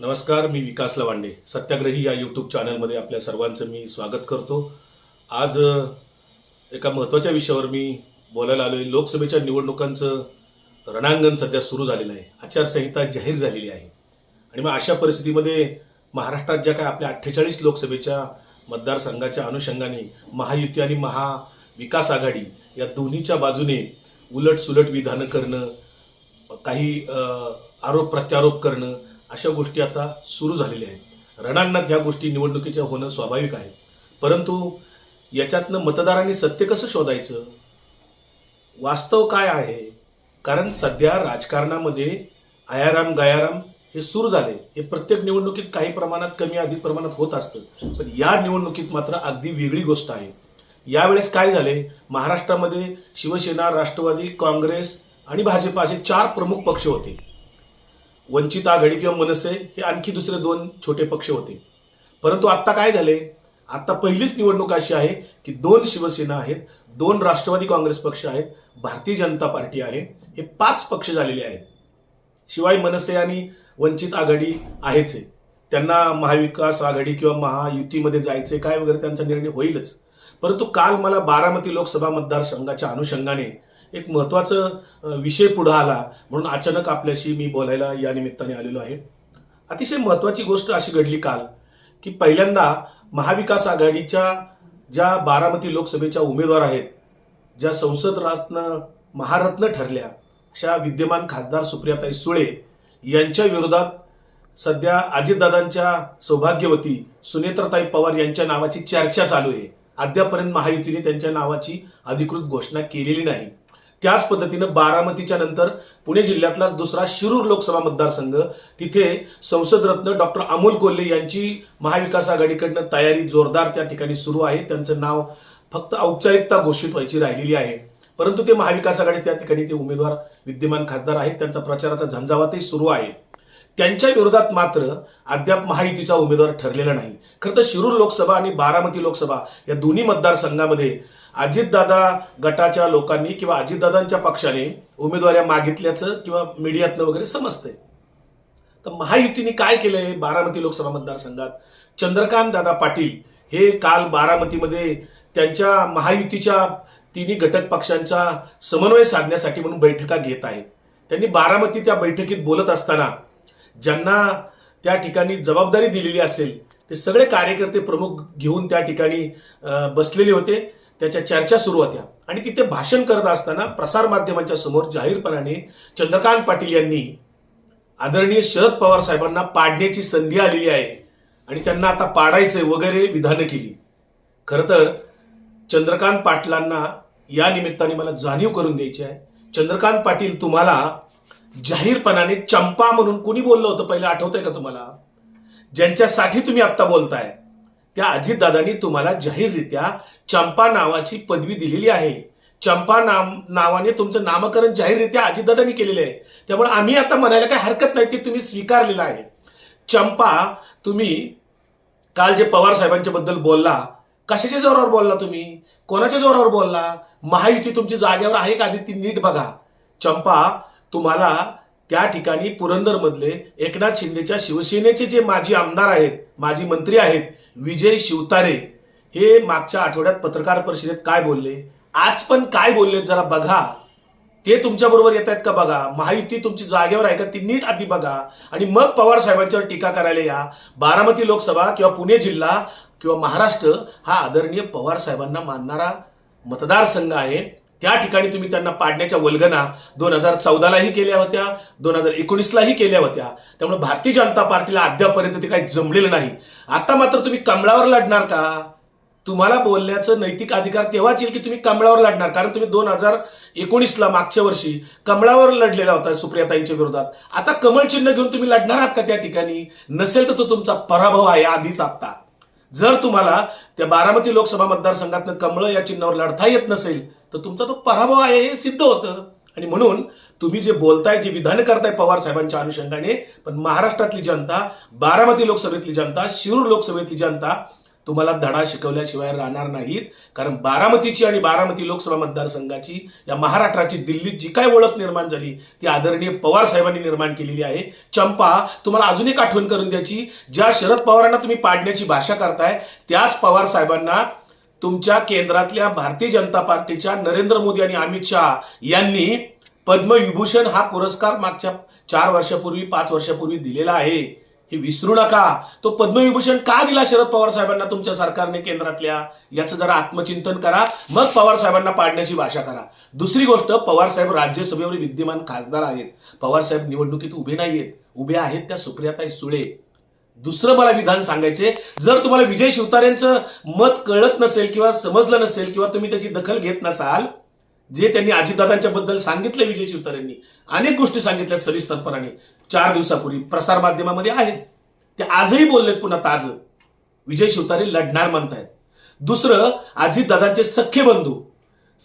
नमस्कार मी विकास लवांडे. सत्याग्रही या यूट्यूब चॅनलमध्ये आपल्या सर्वांचं मी स्वागत करतो. आज एका महत्त्वाच्या विषयावर मी बोलायला आलो आहे लोकसभेच्या निवडणुकांचं रणांगण सध्या सुरू झालेलं आहे. आचारसंहिता जाहीर झालेली आहे. आणि मग अशा परिस्थितीमध्ये महाराष्ट्रात ज्या काय आपल्या अठ्ठेचाळीस लोकसभेच्या मतदारसंघाच्या अनुषंगाने महायुती आणि महाविकास आघाडी या दोन्हीच्या बाजूने उलट सुलट विधानं करणं काही आरोप प्रत्यारोप करणं अशा गोष्टी आता सुरू झालेल्या आहेत. रणांगणात ह्या गोष्टी निवडणुकीच्या होणं स्वाभाविक आहे. परंतु याच्यातनं मतदारांनी सत्य कसं शोधायचं? वास्तव काय आहे? कारण सध्या राजकारणामध्ये आयाराम गायाराम हे सुरू झाले. हे प्रत्येक निवडणुकीत काही प्रमाणात कमी अधिक प्रमाणात होत असतं. पण या निवडणुकीत मात्र अगदी वेगळी गोष्ट आहे. यावेळेस काय झाले? महाराष्ट्रामध्ये शिवसेना राष्ट्रवादी काँग्रेस आणि भाजप असे चार प्रमुख पक्ष होते. वंचित आघाडी किंवा मनसे हे आणखी दुसरे दोन छोटे पक्ष होते. परंतु आत्ता काय झाले? आत्ता पहिलीच निवडणूक अशी आहे की दोन शिवसेना आहेत दोन राष्ट्रवादी काँग्रेस पक्ष आहेत भारतीय जनता पार्टी आहे. हे पाच पक्ष झालेले आहेत. शिवाय मनसे आणि वंचित आघाडी आहेच आहे. त्यांना महाविकास आघाडी किंवा महायुतीमध्ये जायचे काय वगैरे त्यांचा निर्णय होईलच. परंतु काल मला बारामती लोकसभा मतदारसंघाच्या अनुषंगाने एक महत्त्वाचं विषय पुढं आला म्हणून अचानक आपल्याशी मी बोलायला या निमित्ताने आलेलो आहे. अतिशय महत्त्वाची गोष्ट अशी घडली काल की पहिल्यांदा महाविकास आघाडीच्या ज्या बारामती लोकसभेच्या उमेदवार आहेत ज्या संसद रत्न महारत्न ठरल्या अशा विद्यमान खासदार सुप्रियाताई सुळे यांच्या विरोधात सध्या अजितदादांच्या सौभाग्यवती सुनेत्रताई पवार यांच्या नावाची चर्चा चालू आहे. अद्यापर्यंत महायुतीने त्यांच्या नावाची अधिकृत घोषणा केलेली नाही. त्याच पद्धतीनं बारामतीच्या नंतर पुणे जिल्ह्यातलाच दुसरा शिरूर लोकसभा मतदारसंघ तिथे संसदरत्न डॉक्टर अमोल कोल्हे यांची महाविकास आघाडीकडनं तयारी जोरदार त्या ठिकाणी सुरू आहे. त्यांचं नाव फक्त औपचारिकता घोषित व्हायची राहिलेली आहे. परंतु ते महाविकास आघाडी त्या ठिकाणी ते उमेदवार विद्यमान खासदार आहेत. त्यांचा प्रचाराचा झंझावातही सुरू आहे. त्यांच्या विरोधात मात्र अद्याप महायुतीचा उमेदवार ठरलेला नाही. खरं तर शिरूर लोकसभा आणि बारामती लोकसभा या दोन्ही मतदारसंघामध्ये अजितदादा गटाच्या लोकांनी किंवा अजितदादांच्या पक्षाने उमेदवाऱ्या मागितल्याचं किंवा मीडियातनं वगैरे समजतंय. तर महायुतीने काय केलंय बारामती लोकसभा मतदारसंघात? चंद्रकांत दादा पाटील हे काल बारामतीमध्ये त्यांच्या महायुतीच्या तिन्ही घटक पक्षांचा समन्वय साधण्यासाठी म्हणून बैठका घेत आहेत. त्यांनी बारामती त्या बैठकीत बोलत असताना ज्यांना त्या ठिकाणी जबाबदारी दिलेली असेल ते सगळे कार्यकर्ते प्रमुख घेऊन त्या ठिकाणी बसलेले होते. त्याच्या चर्चा सुरू होत्या. आणि तिथे भाषण करत असताना प्रसारमाध्यमांच्या समोर जाहीरपणाने चंद्रकांत पाटील यांनी आदरणीय शरद पवार साहेबांना पाडण्याची संधी आलेली आहे आणि त्यांना आता पाडायचंय वगैरे विधानं केली. खरं तर चंद्रकांत पाटलांना या निमित्ताने मला जाणीव करून द्यायची आहे. चंद्रकांत पाटील तुम्हाला जाहीरपणाने चंपा म्हणून कुणी बोललं होतं? पहिलं आठवतंय का तुम्हाला? ज्यांच्यासाठी तुम्ही आत्ता बोलताय त्या अजितदादांनी तुम्हाला जाहीररित्या चंपा नावाची पदवी दिलेली आहे. चंपा नाम नावाने तुमचं नामकरण जाहीररित्या अजितदादांनी केलेलं आहे. त्यामुळे आम्ही आता म्हणायला काही हरकत नाही ते तुम्ही स्वीकारलेलं आहे. चंपा तुम्ही काल जे पवार साहेबांच्या बद्दल बोलला कशाच्या जोरावर बोलला तुम्ही? कोणाच्या जोरावर बोलला? महायुती तुमची जागेवर आहे का आधी? ती नीट बघा. चंपा तुम्हाला त्या ठिकाणी पुरंदरमधले एकनाथ शिंदेच्या शिवसेनेचे जे माजी आमदार आहेत माजी मंत्री आहेत विजय शिवतारे हे मागच्या आठवड्यात पत्रकार परिषदेत काय बोलले? आज पण काय बोलले जरा बघा. ते तुमच्या बरोबर येत आहेत का बघा? महायुती तुमची जागेवर आहे का? ती नीट आधी बघा. आणि मग पवार साहेबांच्यावर टीका करायला या. बारामती लोकसभा किंवा पुणे जिल्हा किंवा महाराष्ट्र हा आदरणीय पवार साहेबांना मानणारा मतदारसंघ आहे. त्या ठिकाणी तुम्ही त्यांना पाडण्याच्या वल्गना दोन हजार चौदालाही केल्या होत्या दोन हजार एकोणीसलाही केल्या होत्या. त्यामुळे भारतीय जनता पार्टीला अद्यापर्यंत ते काही जमलेलं नाही. आता मात्र तुम्ही कमळावर लढणार का? तुम्हाला बोलण्याचं नैतिक अधिकार तेव्हाच येईल की तुम्ही कमळावर लढणार? कारण तुम्ही दोन हजार एकोणीसला मागच्या वर्षी कमळावर लढलेला होता सुप्रियाताईंच्या विरोधात. आता कमळ चिन्ह घेऊन तुम्ही लढणार आहात का त्या ठिकाणी? नसेल तर तो तुमचा पराभव आहे आधीच आत्ता. जर तुम्हाला त्या बारामती लोकसभा मतदारसंघातनं कमळ या चिन्हावर लढता येत नसेल तर तुमचा तो पराभव आहे हे सिद्ध होतं. आणि म्हणून तुम्ही जे बोलताय जे विधान करताय पवार साहेबांच्या अनुषंगाने पण महाराष्ट्रातली जनता बारामती लोकसभेतली जनता शिरूर लोकसभेतली जनता तुम्हाला धडा शिकवल्याशिवाय राहणार नाहीत. कारण बारामतीची आणि बारामती लोकसभा मतदारसंघाची या महाराष्ट्राची दिल्लीत जी काय ओळख निर्माण झाली ती आदरणीय पवार साहेबांनी निर्माण केलेली आहे. चंपा तुम्हाला अजून एक आठवण करून द्यायची. ज्या शरद पवारांना तुम्ही पाडण्याची भाषा करताय त्याच पवार साहेबांना तुमच्या केंद्रातल्या भारतीय जनता पार्टीच्या नरेंद्र मोदी आणि अमित शहा यांनी पद्मविभूषण हा पुरस्कार मागच्या चार वर्षापूर्वी पाच वर्षापूर्वी दिलेला आहे. हे विसरू नका. तो पद्मविभूषण का दिला शरद पवार साहेबांना तुमच्या सरकारने केंद्रातल्या? याचं जरा आत्मचिंतन करा. मग पवार साहेबांना पाडण्याची भाषा करा. दुसरी गोष्ट पवार साहेब राज्यसभेवर विद्यमान खासदार आहेत. पवार साहेब निवडणुकीत उभे नाहीयेत. उभे आहेत त्या सुप्रियाताई सुळे. दुसरं मला विधान सांगायचे जर तुम्हाला विजय शिवतारेंचं मत कळत नसेल किंवा समजलं नसेल किंवा तुम्ही त्याची दखल घेत नसाल जे त्यांनी अजितदादांच्या बद्दल सांगितलं विजय शिवतारेंनी अनेक गोष्टी सांगितल्या सविस्तरपणाने चार दिवसापूर्वी प्रसारमाध्यमामध्ये आहेत. ते आजही बोललेत पुन्हा ताज. विजय शिवतारे लढणार म्हणतायत. दुसरं अजितदादांचे सख्खे बंधू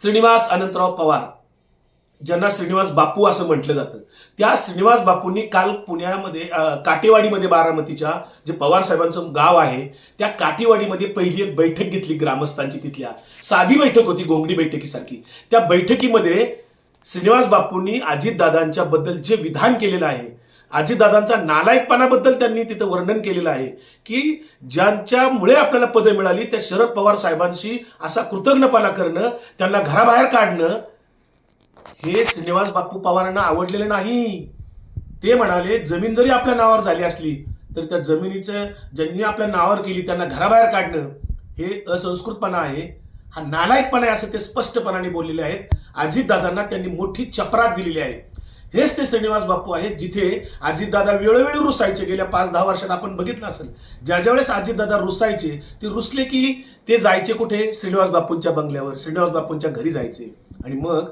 श्रीनिवास अनंतराव पवार. ज्यांना श्रीनिवास बापू असं म्हटलं जातं त्या श्रीनिवास बापूंनी काल पुण्यामध्ये काटेवाडीमध्ये बारामतीच्या जे पवार साहेबांचं गाव आहे त्या काटेवाडीमध्ये पहिली एक बैठक घेतली ग्रामस्थांची तिथल्या. साधी बैठक होती गोंगडी बैठकीसारखी. त्या बैठकीमध्ये श्रीनिवास बापूंनी अजितदादांच्या बद्दल जे विधान केलेलं आहे अजितदादांचा नालायकपणाबद्दल त्यांनी तिथं वर्णन केलेलं आहे की ज्यांच्यामुळे आपल्याला पदं मिळाली त्या शरद पवार साहेबांशी असा कृतज्ञपणा करणं त्यांना घराबाहेर काढणं हे श्रीनिवास बापू पवारांना आवडलेले नाही. ते म्हणाले जमीन जरी आपल्या नावावर झाली असली तर त्या जमिनीचं ज्यांनी आपल्या नावावर केली त्यांना घराबाहेर काढणं हे असंस्कृतपणा आहे. हा नालायकपणा आहे असं ते स्पष्टपणाने बोललेले आहेत. अजितदादांना त्यांनी मोठी चपराक दिलेली आहे. हेच ते श्रीनिवास बापू आहेत जिथे अजितदादा वेळोवेळी रुसायचे. गेल्या पाच दहा वर्षात आपण बघितलं असेल ज्या ज्या वेळेस अजितदादा रुसायचे ते रुसले की ते जायचे कुठे? श्रीनिवास बापूंच्या बंगल्यावर. श्रीनिवास बापूंच्या घरी जायचे. आणि मग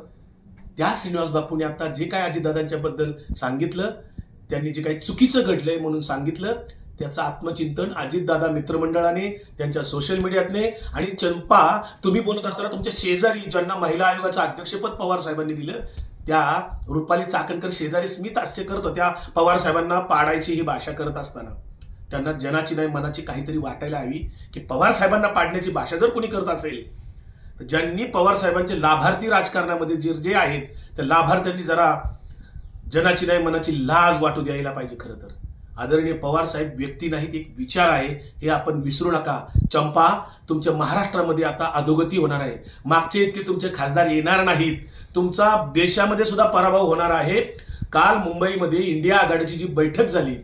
त्या श्रीनिवास बापूने आता जे काय अजितदादांच्या बद्दल सांगितलं त्यांनी जे काही चुकीचं घडलंय म्हणून सांगितलं त्याचं आत्मचिंतन अजितदादा मित्रमंडळाने त्यांच्या सोशल मीडियातने आणि चंपा तुम्ही बोलत असताना तुमच्या शेजारी ज्यांना महिला आयोगाचं अध्यक्षपद पवार साहेबांनी दिलं त्या रुपाली चाकणकर शेजारी स्मित हास्य करत होत्या पवार साहेबांना पाडायची ही भाषा करत असताना. त्यांना जनाची नाही मनाची काहीतरी वाटायला हवी की पवार साहेबांना पाडण्याची भाषा जर कोणी करत असेल ज्यांनी पवार साहेबांचे लाभार्थी राजकारणामध्ये जे जे आहेत त्या लाभार्थ्यांनी जरा जनाची नाही मनाची लाज वाटू द्यायला पाहिजे खरं तर. आदरणीय पवार साहेब व्यक्ती नाहीत एक विचार आहे हे आपण विसरू नका. चंपा तुमच्या महाराष्ट्रामध्ये आता अधोगती होणार आहे. मागचे इतके तुमचे खासदार येणार नाहीत. तुमचा देशामध्ये सुद्धा पराभव होणार आहे. काल मुंबईमध्ये इंडिया आघाडीची जी बैठक झाली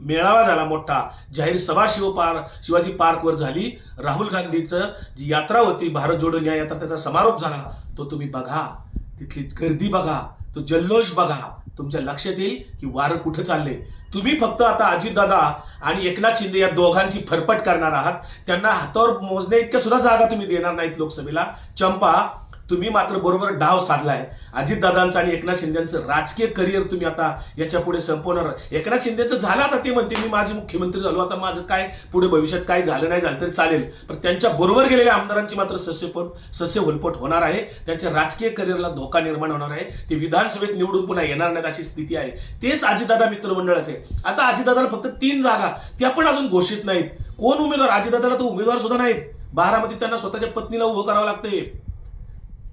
मेळावा झाला मोठा. जाहीर सभा शिव पार शिवाजी पार्कवर झाली. राहुल गांधीचं जी यात्रा होती भारत जोडो न्याय यात्रा त्याचा समारोप झाला. तो तुम्ही बघा. तिथली गर्दी बघा. तो जल्लोष बघा. तुमच्या लक्षात येईल की वारं कुठं चाललंय. तुम्ही फक्त आता अजितदादा आणि एकनाथ शिंदे या दोघांची फरफट करणार आहात. त्यांना हातावर मोजण्या इतक्या सुद्धा जागा तुम्ही देणार नाहीत लोकसभेला. चंपा तुम्ही मात्र बरोबर डाव साधलाय. अजितदादांचं आणि एकनाथ शिंदेचं राजकीय करिअर तुम्ही आता याच्यापुढे संपवणार. एकनाथ शिंदेचं झालं आता ते म्हणते मी माझे मुख्यमंत्री झालो आता माझं काय पुढे भविष्यात काय झालं नाही झालं तरी चालेल. पण त्यांच्या बरोबर गेलेल्या आमदारांची मात्र सस्यपट सस्य होलपट होणार आहे. त्यांच्या राजकीय करिअरला धोका निर्माण होणार आहे. ते विधानसभेत निवडून पुन्हा येणार नाहीत अशी स्थिती आहे. तेच अजितदादा मित्रमंडळाचे. आता अजितदादाला फक्त तीन जागा. त्या पण अजून घोषित नाहीत. कोण उमेदवार? अजितदादाला तर उमेदवार सुद्धा नाहीत. बारामध्ये त्यांना स्वतःच्या पत्नीला उभं करावं लागतंय.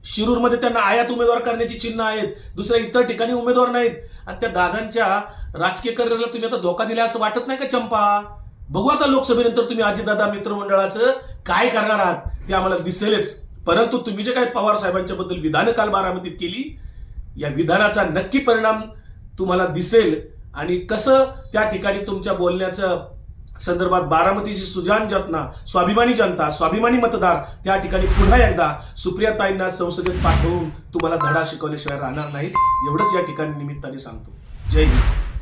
शिरूरमध्ये त्यांना आयात उमेदवार करण्याची चिन्ह आहेत. दुसऱ्या इतर ठिकाणी उमेदवार नाहीत. आणि त्या दादांच्या राजकीय करिअरला तुम्ही आता धोका दिला असं वाटत नाही का चंपा? बघू आता लोकसभेनंतर तुम्ही अजितदादा मित्रमंडळाचं काय करणार आहात ते आम्हाला दिसेलच. परंतु तुम्ही जे काही पवार साहेबांच्या बद्दल विधानं काल बारामतीत केली या विधानाचा नक्की परिणाम तुम्हाला दिसेल. आणि कसं त्या ठिकाणी तुमच्या बोलण्याचं संदर्भात बारामतीची सुजान जनता स्वाभिमानी जनता स्वाभिमानी मतदार त्या ठिकाणी पुन्हा एकदा सुप्रियाताईंना संसदेत पाठवून तुम्हाला धडा शिकवल्याशिवाय राहणार नाहीत. एवढंच या ठिकाणी निमित्ताने सांगतो. जय हिंद.